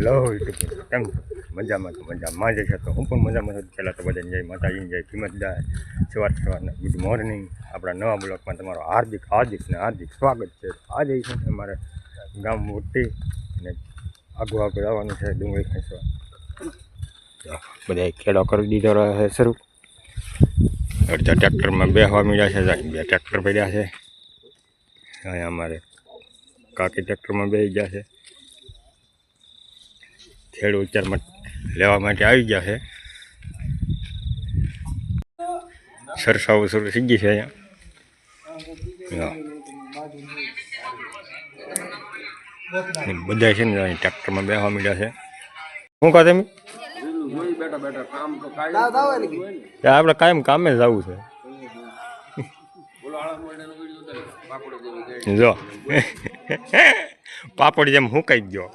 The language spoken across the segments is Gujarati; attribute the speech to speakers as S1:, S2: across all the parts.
S1: હેલો કેમ? મજામાં તો મજામાં. જ છે તો હું પણ મજામાં પહેલાં તો બધાને જય માતાજી, જય કિંમતદાર સવાર સવારના ગુડ મોર્નિંગ. આપણા નવા બ્લોકમાં તમારો હાર્દિક હાર્દિક ને હાર્દિક સ્વાગત છે. આજે છે ને અમારે ગામ મોટી અને આગળ આગળ આવવાનું છે ડુંગળી ખેંચવા. તો બધા ખેડો કરી દીધો રહે શરૂ. અડધા ટ્રેક્ટરમાં બેસવા મળ્યા છે બે ટ્રેક્ટર પડ્યા છે. અહીંયા અમારે કાકી ટ્રેક્ટરમાં બેસી ગયા છે. ખેડૂત અત્યારમાં લેવા માટે આવી ગયા છે. સરસાઓ શરૂ થઈ ગઈ છે અહીંયા. બધા છે ને અહીં ટ્રેક્ટરમાં બેસવા માંડ્યા છે. શું કહો તમે? આપણે કાયમ કામે જ આવવું છે. જો. પાપડ જેમ હું કઈ ગયો.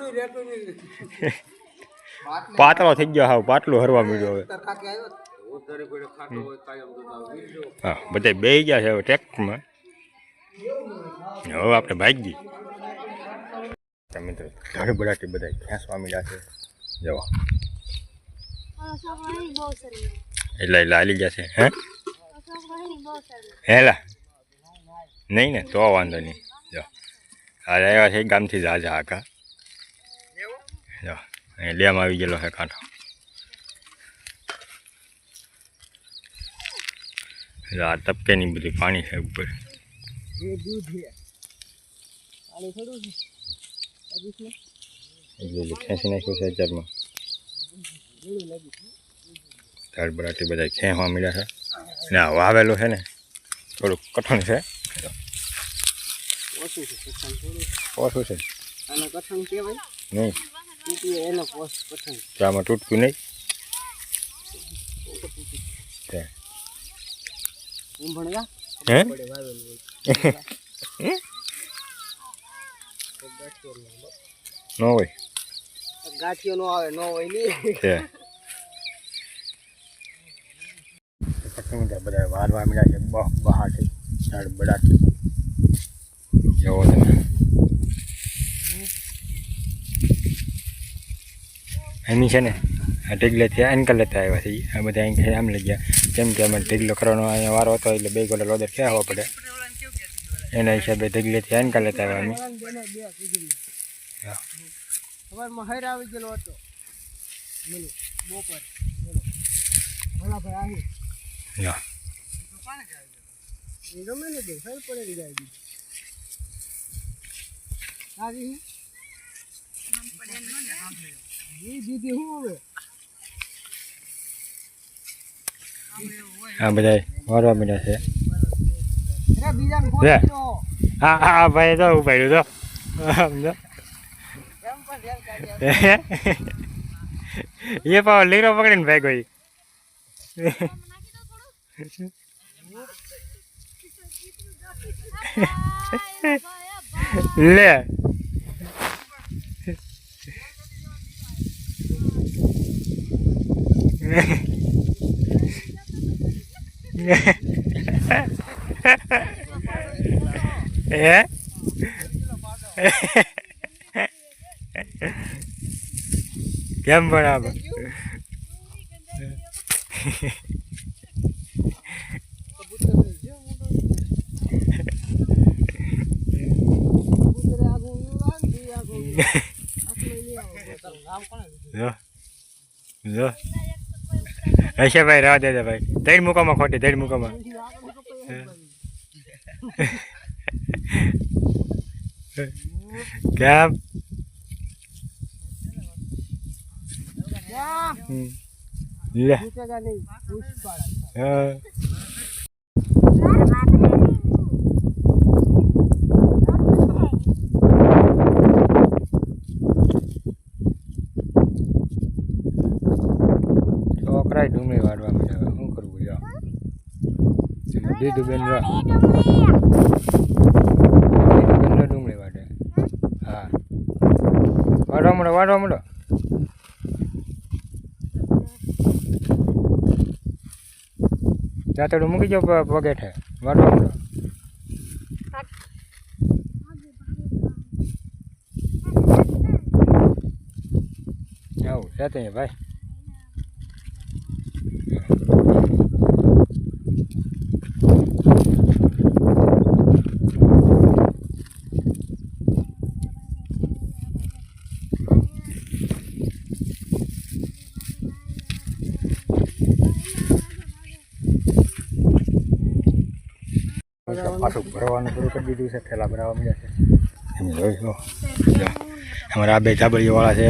S1: પાતળો થઈ ગયો હાવ પાટલું હરવા મળ્યો હવે. હા બધા બે ગયા છે હવે ટ્રેક્ટરમાં. હવે આપણે ભાગી. તમે તો બધાથી બધા ખેંચવા મળ્યા છે. જવા એટલે એટલે હાલી ગયા છે હે? હેલા. નહીં ને તો વાંધો નહીં. જો આવ્યા છે ગામથી જાજા આખા જો અહીં ડેમ આવી ગયેલો છે કાંઠો. જો આ તપકેની બધી પાણી છે ઉપર. એટલે ખેંચી નાખ્યું છે હજારમાં ધાડ બરાટી બધા ખેંચવા મળ્યા છે. અને આ વાવેલું છે ને થોડુંક કઠણ છે. ઓછું છે.
S2: આને કઠણ કહેવાય.
S1: નહીં.
S2: એનો પોસ્ટ
S1: તો આમાં તૂટતું નહીં? તે. હે?
S2: નો હોય.
S1: ન
S2: ગાંઠિયો નો આવે નો હોય નહીં
S1: છે. બધા વારવા મળ્યા છે બહ બહાટી ઝાડ બડાટી જવો તમે એની છે ને, આ ઢીગલેથી એન્કલ લેતા આવ્યા છે આ બધા અહીં આમ લઈ ગયા. કેમ કે અમે ઢીગલો કરવાનો અહીંયા વારો હતો, એટલે બે ગોળા લોદર ખેવા પડે? એના હિસાબે ઢીગલેથી એન્કલ લેતા આવ્યા અમે.
S2: આવી ગયેલો હતો દીદી હું હવે
S1: આ બધા મારવા મીડા છે હા હા, ભાઈ તો ઉપાડ્યું તો સમજો. એ પાવ લીરો પકડીને ભાઈ કોઈ લે. હે કેમ બરાબર?
S2: જો.
S1: જો. હશે ભાઈ રહેવા દેજે ભાઈ. ધૈડ મૂકવામાં ખોટી ધૈડ મૂકવામાં. કેમ. લે. પાડવા મળ્યા શું કરવું જો તમે દીધું બેન રહો દીધું બેન રહો ડુંગળી વાટે. હા. વાડવા મળો વાડવા મળો. ચાતડું મૂકી જાવ પગેઠે. વાડવા મળો. આવું સાથે ભાઈ. ભરવાનું પૂરું કરી દીધું છે થેલા ભરાવા મળ્યા છે. એમ જોઈ અમારા આ બે જાબડીઓવાળા છે.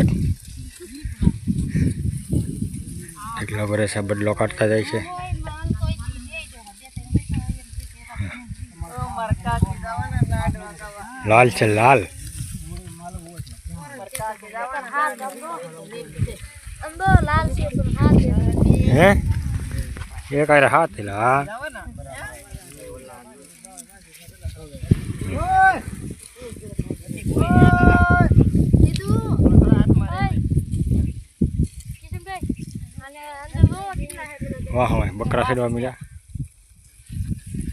S1: એટલો ભરે છે બદલો કાઢતા જાય છે. લાલ છે, લાલ. હે? એ કાંઈ હાથ
S3: હે
S1: વાહ વાહ, બકરા છેડવા મળ્યા.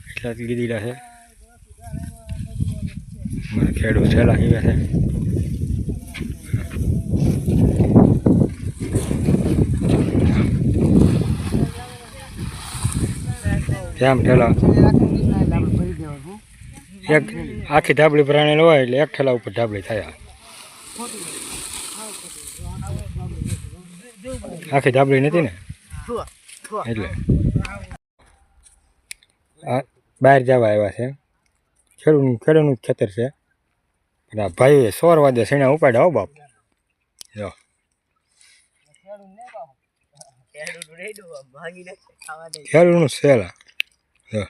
S1: એટલા લીધેલા છે. મારા ખેડૂત લાગી ગયા છે કેમ ઠેલા? એક આખી ઢાબળી ભરાણેલ હોય એટલે એક ઠેલા ઉપર ઢાબળી થયા આખી ઢાબળી નથી ને? એટલે. બહાર જવા આવ્યા છે. ખેડૂતનું ખેડૂતનું જ ખેતર છે. પણ આ ભાઈએ સોર વાગે શેણા ઉપાડ્યા હો બાપ. જો. ખેડૂતનું સેલા. જો.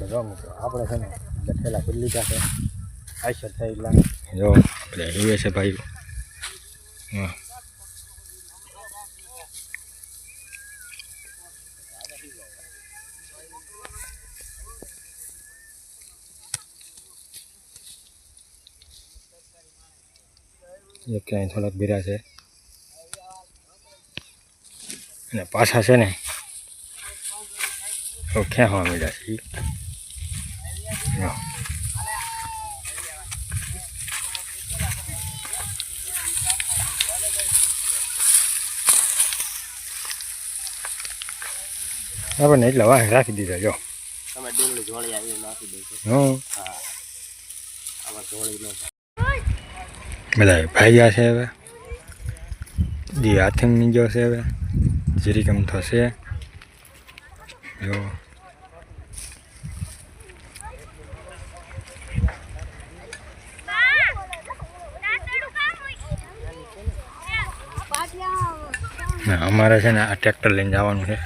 S1: તો જો મિત્રો, આપણે છે ને બધા ઠેલા કરી લીધા છે આઈસર થઈ એટલા જો બધા હીવે છે ભાઈ હા. એક ક્યાંય થોડાક ભીરા છે. અને પાછા છે ને તો હોવા મળ્યા છે. આપણને એટલા વાહ રાખી દીધા જો
S2: તમે ડુંગળી જોડી આવી નાખી દઈશું
S1: હું
S2: આમાં જોડી નો
S1: બધા ભાગ્યા છે હવે દી હાથીની જો છે હવે જીરી કમ થશે જો અમારે છે ને આ ટ્રેક્ટર લઈને જવાનું છે.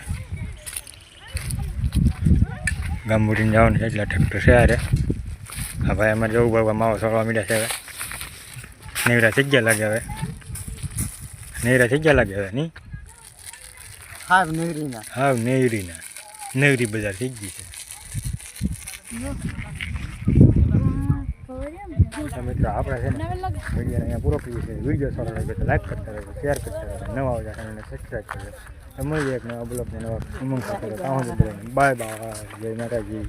S1: ગામબુડીને જવાનું છે એટલે ટ્રેક્ટર છે અરે હા ભાઈ અમારે જવું પડે માવો છોડવા મીડ્યા છે હવે. નેવરા થઈ ગયા લાગે હવે. નેવરા થઈ ગયા લાગે હવે નહીં?
S2: હા નેવરીના.
S1: હાવ નેવરીના. નેવરી બજાર થઈ ગઈ છે. મિત્રો આપણે છે ને વીડિયો અહીંયા પૂરો કરીએ છીએ. વીડિયો સારો લાગે તો લાઈક કરતા રહેજો શેર કરતા રહેજો નવા આવતા ચેનલને સબસ્ક્રાઈબ કરજો. મળીએ એક નવા બ્લોગને નવા ઉમંગ સાથે બાય બાય જય માતાજી.